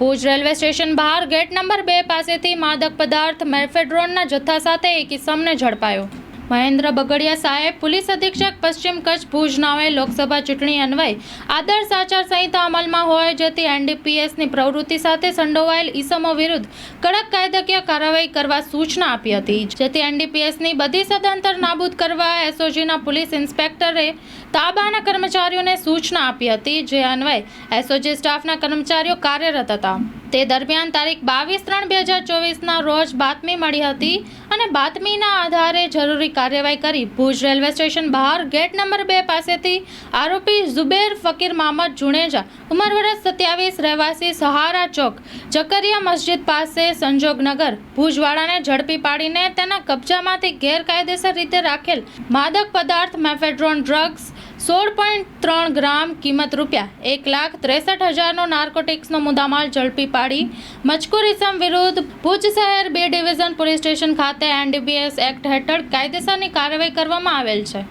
Bhuj railway station બહાર gate number બે પાસેથી માદક પદાર્થ મેફેડ્રોનના જથ્થા સાથે એક ઇસમને ઝડપાયો. મહેન્દ્ર બગડિયા સાહેબ, પોલીસ અધિક્ષક પશ્ચિમ કચ્છ ભુજ નાવે લોકસભા ચૂંટણી અન્વયે આદર્શ આચાર સંહિતા અમલમાં હોય, જેથી એનડીપીએસની પ્રવૃત્તિ સાથે સંડોવાયેલ ઈસમો વિરુદ્ધ કડક કાયદાકીય કાર્યવાહી કરવા સૂચના આપી હતી. જેથી એનડીપીએસની બધી સદંતર નાબૂદ કરવા એસઓજીના પોલીસ ઇન્સ્પેક્ટરે તાબાના કર્મચારીઓને સૂચના આપી હતી, જે અન્વયે એસઓજી સ્ટાફના કર્મચારીઓ કાર્યરત હતા. તે દરમિયાન તારીખ બાવીસ ત્રણ બે હજાર ચોવીસના રોજ બાતમી મળી હતી અને બાતમીના આધારે જરૂરી કાર્યવાહી કરી ભુજ રેલવે સ્ટેશન બહાર ગેટ નંબર બે પાસેથી આરોપી ઝુબેર ફકીર મામદ જુણેજા ઉંમર વર્ષ સત્યાવીસ, રહેવાસી સહારા ચોક ચકરિયા મસ્જિદ પાસે સંજોગનગર, ભુજવાળાને ઝડપી પાડીને તેના કબજામાંથી ગેરકાયદેસર રીતે રાખેલ માદક પદાર્થ મેફેડ્રોન ડ્રગ્સ સોળ પોઈન્ટ ત્રણ ગ્રામ કિંમત રૂપિયા, એક લાખ ત્રેસઠ હજારનો નાર્કોટિક્સનો મુદ્દામાલ ઝડપી પાડી. મજકૂર ઇસમ વિરુદ્ધ ભુજ શહેર બે ડિવિઝન પોલીસ સ્ટેશન ખાતે એનડીબીએસ એક્ટ હેઠળ કાયદેસરની કાર્યવાહી કરવામાં આવેલ છે.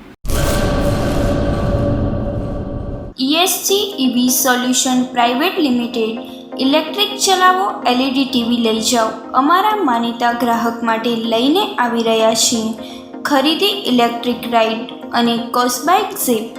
ESC EV solution private limited, electric ચલાવો, એલઈડી ટીવી લઈ જાઓ. અમારા માનીતા ગ્રાહક માટે લઈને આવી રહ્યા છીએ. ખરીદી ઇલેક્ટ્રિક રાઇડ અને કોસ્બાઇક ઝીપ.